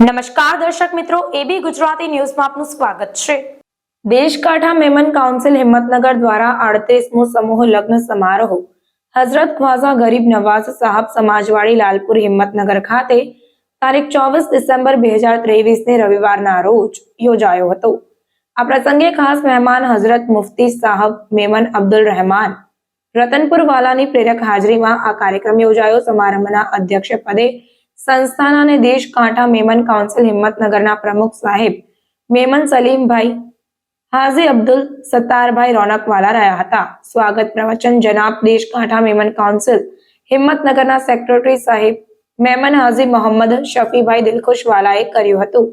નમસ્કાર દર્શક મિત્રો એબી ગુજરાતી ન્યૂઝમાં આપનું સ્વાગત છે. દેશકાંઠા મેમન કાઉન્સિલ હિંમતનગર દ્વારા આડત્રીસમો સમૂહ લગ્ન સમારોહ. હઝરત ખ્વાઝા ગરીબ નવાઝ સાહબ સમાજવાડી લાલપુર હિંમતનગર ખાતે તારીખ ચોવીસ ડિસેમ્બર બે હજાર ત્રેવીસને રવિવારના રોજ યોજાયો હતો. આ પ્રસંગે ખાસ મહેમાન હઝરત મુફતી સાહબ મેમન અબ્દુલ રહેમાન, રતનપુર વાલાની પ્રેરક હાજરીમાં આ કાર્યક્રમ યોજાયો. સમારંભના અધ્યક્ષ પદે સંસ્થાના અને દેશ કાંઠા મેમન કાઉન્સિલ હિંમતનગરના પ્રમુખ સાહેબ મેમન સલીમભાઈ, હાજી અબ્દુલ સત્તારભાઈ રોનકવાલા રહ્યા હતા. સ્વાગત પ્રવચન જનાબ દેશ કાંઠા મેમન કાઉન્સિલ હિંમતનગરના સેક્રેટરી સાહેબ મેમન હાજી મોહમ્મદ શફીભાઈ દિલખુશવાલાએ કર્યું હતું.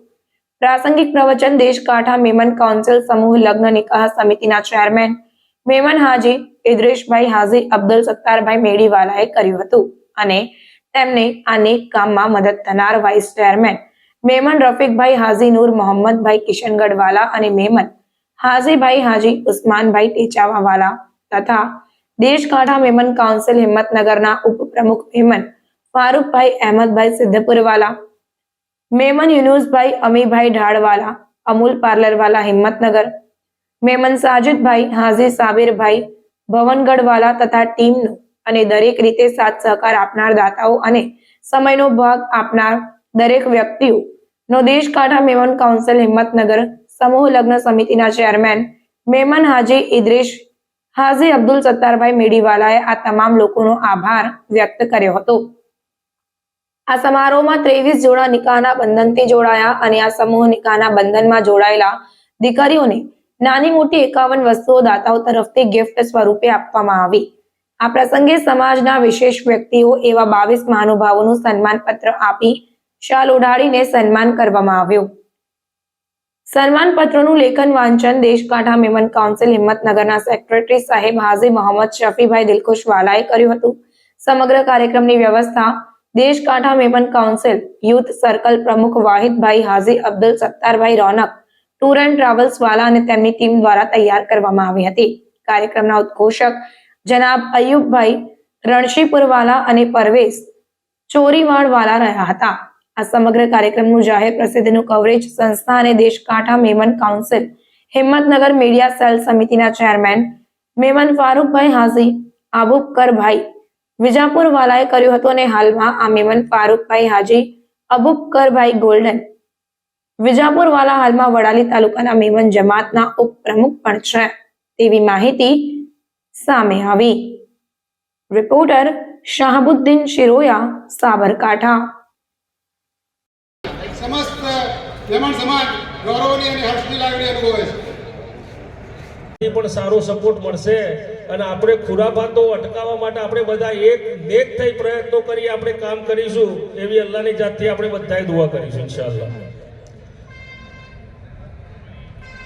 પ્રાસંગિક પ્રવચન દેશ કાંઠા મેમન કાઉન્સિલ સમૂહ લગ્ન નિકાહ સમિતિના ચેરમેન મેમન હાજી ઇદ્રેશભાઈ હાજી અબ્દુલ સત્તારભાઈ મેડીવાલાએ કર્યું હતું અને તેમને આ નેક કામમાં મદદ થનાર વાઇસ ચેરમેન મેમન રફીકભાઈ હાજી, નૂર મોહમ્મદભાઈ કિશનગઢવાલા અને મેમન હાજીભાઈ હાજી, ઉસ્માનભાઈ ટેચાવાવાલા તથા દેશકાંઠા મેમન કાઉન્સિલ હિંમતનગરના ઉપપ્રમુખ મેમન ફારૂકભાઈ અહેમદભાઈ સિદ્ધપુરવાલા, મેમન યુનુસભાઈ અમીભાઈ ઢાળવાલા, અમૂલ પાર્લરવાલા હિંમતનગર, મેમન સાજિદભાઈ, હાજી સાબિરભાઈ ભવનગઢવાલા તથા ટીમનું અને દરેક રીતે સાથ સહકાર આપનાર દાતાઓ અને સમયનો ભાગ આપનાર દરેક વ્યક્તિઓ નો દેશ કાંઠા મેમન કાઉન્સિલ હિંમતનગર સમૂહ લગ્ન સમિતિના ચેરમેન મેમન હાજી ઇદ્રેશ, હાજી અબ્દુલ સત્તારભાઈ મેડીવાલાએ આ તમામ લોકોનો આભાર વ્યક્ત કર્યો હતો. આ સમારોહમાં ત્રેવીસ જોડા નિકાહના બંધનથી જોડાયા અને આ સમૂહ નિકાહના બંધનમાં જોડાયેલા દીકરીઓને નાની મોટી એકાવન વસ્તુઓ દાતાઓ તરફથી ગિફ્ટ સ્વરૂપે આપવામાં આવી. આ પ્રસંગે સમાજના વિશેષ વ્યક્તિઓ એવા બાવીસ મહાનુભાવોનું સન્માન પત્ર આપી શાલ ઉડાડીને સન્માન કરવામાં આવ્યું. સન્માન પત્રનું લેખન વાંચન દેશકાંઠા મેમન કાઉન્સિલ હિંમતનગરના સેક્રેટરી સાહેબ હાજી મોહમ્મદ શફીભાઈ દિલખુશવાલાએ કર્યું હતું. સમગ્ર કાર્યક્રમની વ્યવસ્થા દેશકાંઠા મેમન કાઉન્સિલ યુથ સર્કલ પ્રમુખ Wahidbhai Haji Abdul Sattarbhai Ronak, tour and travels વાલા અને તેમની ટીમ દ્વારા તૈયાર કરવામાં આવી હતી. કાર્યક્રમના ઉદ્ઘોષક જનાબ અયુબભાઈ રણશીપુરવાલા અને પરવેશ ચોરીવાડવાલા રહ્યા હતા. આ સમગ્ર કાર્યક્રમનું જાહેર પ્રસિદ્ધિનું કવરેજ સંસ્થા અને દેશકાંઠા Memon council Himmatnagar media cell સમિતિના ચેરમેન મેમન ફારૂકભાઈ હાજી આબુબકરભાઈ વિજાપુરવાલાએ કર્યું હતું અને હાલમાં આ મેમન ફારૂકભાઈ હાજી અબુબકરભાઈ ગોલ્ડન વિજાપુરવાલા હાલમાં વડાલી તાલુકાના મેમન જમાતના ઉપપ્રમુખ પણ છે. તેવી માહિતી સામે આવી. રિપોર્ટર શાહબુદ્દીન શિરોયા સાબરકાંઠા. સમસ્ત વેમણ સમાજ ગૌરવની અને હર્ષની લાગણી અનુભવે છે. પણ સારો સપોર્ટ મળશે અને આપણે ખુરાફાતો અટકાવવા માટે આપણે બધા એક નેક થઈ પ્રયત્નો કરી આપણે કામ કરીશું એવી અલ્લાહની જાતથી આપણે બધાએ દુઆ કરીશું ઇન્શાઅલ્લાહ.